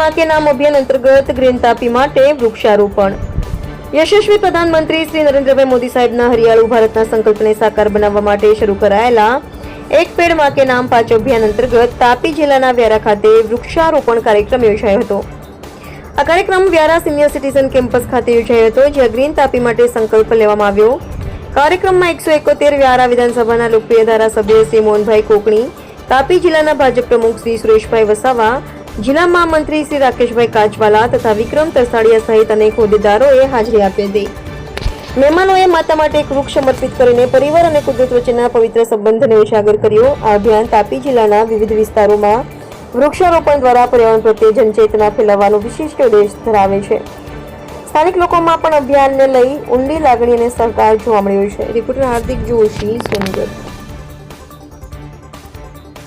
માં નામ અભિયાન અંતર્ગત ગ્રીન તાપી માટે વૃક્ષારોપણ. યશસ્વી પ્રધાનમંત્રી શ્રી નરેન્દ્રભાઈ મોદી સાહેબના હરિયાળુ ભારતના સંકલ્પને સાકાર બનાવવા માટે શરૂ કરાયેલા એક પેડમાં નામ પાંચ અભિયાન અંતર્ગત તાપી જિલ્લાના વ્યારા ખાતે વૃક્ષારોપણ કાર્યક્રમ યોજાયો હતો. આ કાર્યક્રમ વ્યારા સિનિયર સિટીઝન કેમ્પસ ખાતે યોજાયો હતો, જ્યાં ગ્રીન તાપી માટે સંકલ્પ લેવામાં આવ્યો. કાર્યક્રમમાં એકસો એકોતેર વ્યારા વિધાનસભાના લોકપ્રિય ધારાસભ્ય શ્રી મોહનભાઈ કોકણી, તાપી જિલ્લાના ભાજપ પ્રમુખ શ્રી સુરેશભાઈ વસાવા જિલ્લા મંત્રી શ્રી રાકેશભાઈ કાચવાલા તથા વિક્રમ તરસાડિયા સહિત અનેક હોદ્દેદારોએ હાજરી આપી હતી. મહેમાનોએ માતા માટે એક વૃક્ષ સમર્પિત કરીને પરિવાર અને કુદરત વચ્ચેના પવિત્ર સંબંધને ઉજાગર કર્યો. આ અભિયાન તાપી જિલ્લાના વિવિધ વિસ્તારોમાં વૃક્ષારોપણ દ્વારા પર્યાવરણ પ્રત્યે જનચેતના ફેલાવવાનો વિશિષ્ટ ઉદ્દેશ ધરાવે છે. સ્થાનિક લોકોમાં પણ અભિયાનને લઈ ઊંડી લાગણી અને સહકાર જોવા મળ્યો છે. રિપોર્ટર હાર્દિક જોશી, સોનગઢ.